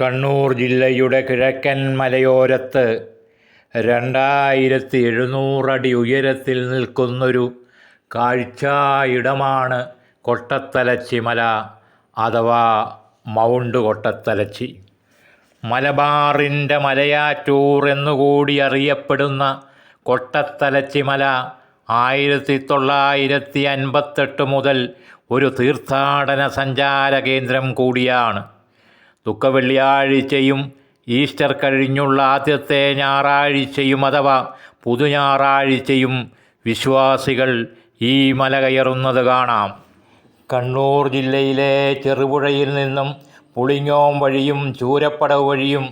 കണ്ണൂർ ജില്ലയുടെ കിഴക്കൻ മലയോരത്ത് രണ്ടായിരത്തി എഴുന്നൂറടി ഉയരത്തിൽ നിൽക്കുന്നൊരു കാഴ്ചായിടമാണ് കൊട്ടത്തലച്ചി മല അഥവാ മൗണ്ട് കൊട്ടത്തലച്ചി. മലബാറിന്റെ മലയാറ്റൂർ എന്നുകൂടി അറിയപ്പെടുന്ന കൊട്ടത്തലച്ചി മല ആയിരത്തി തൊള്ളായിരത്തി അൻപത്തെട്ട് മുതൽ ഒരു തീർത്ഥാടന സഞ്ചാര കേന്ദ്രം കൂടിയാണ്. ദുഃഖവെള്ളിയാഴ്ചയും ഈസ്റ്റർ കഴിഞ്ഞുള്ള ആദ്യത്തെ ഞായറാഴ്ചയും അഥവാ പുതുഞായറാഴ്ചയും വിശ്വാസികൾ ഈ മല കയറുന്നത് കാണാം. കണ്ണൂർ ജില്ലയിലെ ചെറുപുഴയിൽ നിന്നും പുളിങ്ങോം വഴിയും ചൂരപ്പടവ് വഴിയും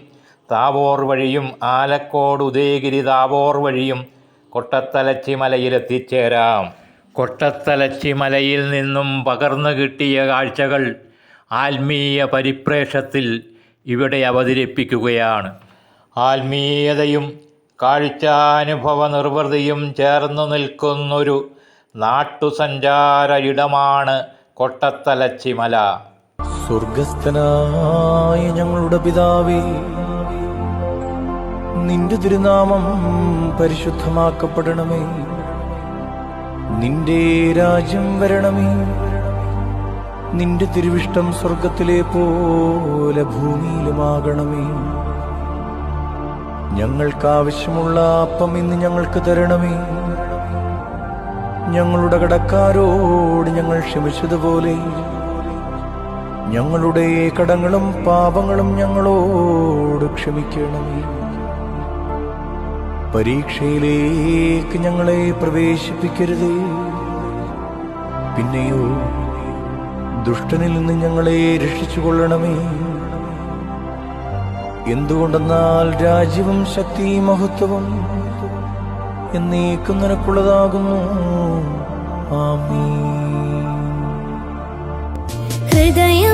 താവോർ വഴിയും ആലക്കോട് ഉദയഗിരി താവോർ വഴിയും കൊട്ടത്തലച്ചി മലയിലെത്തിച്ചേരാം കൊട്ടത്തലച്ചി മലയിൽ നിന്നും പകർന്നു കിട്ടിയ കാഴ്ചകൾ ആത്മീയ പരിപ്രേക്ഷത്തിൽ ഇവിടെ അവതരിപ്പിക്കുകയാണ്. ആത്മീയതയും കാഴ്ചാനുഭവ നിർവൃതിയും ചേർന്നു നിൽക്കുന്നൊരു നാട്ടുസഞ്ചാര ഇടമാണ് കൊട്ടത്തലച്ചിമല. സ്വർഗസ്ഥനായ ഞങ്ങളുടെ പിതാവേ നിന്റെ തിരുനാമം പരിശുദ്ധമാക്കപ്പെടണമേ. നിന്റെ രാജ്യം വരണമേ. നിന്റെ തിരുവിഷ്ടം സ്വർഗത്തിലെ പോലെ ഭൂമിയിലുമാകണമേ. ഞങ്ങൾക്കാവശ്യമുള്ള അപ്പം ഇന്ന് ഞങ്ങൾക്ക് തരണമേ. ഞങ്ങളുടെ കടക്കാരോട് ഞങ്ങൾ ക്ഷമിച്ചതുപോലെ. ഞങ്ങളുടെ കടങ്ങളും പാപങ്ങളും ഞങ്ങളോട് ക്ഷമിക്കണമേ. പരീക്ഷയിലേക്ക് ഞങ്ങളെ പ്രവേശിപ്പിക്കരുതേ. പിന്നെയോ ദുഷ്ടനിൽ നിന്ന് ഞങ്ങളെ രക്ഷിച്ചുകൊള്ളണമേ. എന്തുകൊണ്ടെന്നാൽ രാജ്യവും ശക്തി മഹത്വവും എന്നേക്കും നിനക്കുള്ളതാകുന്നു. ഹൃദയമൊരു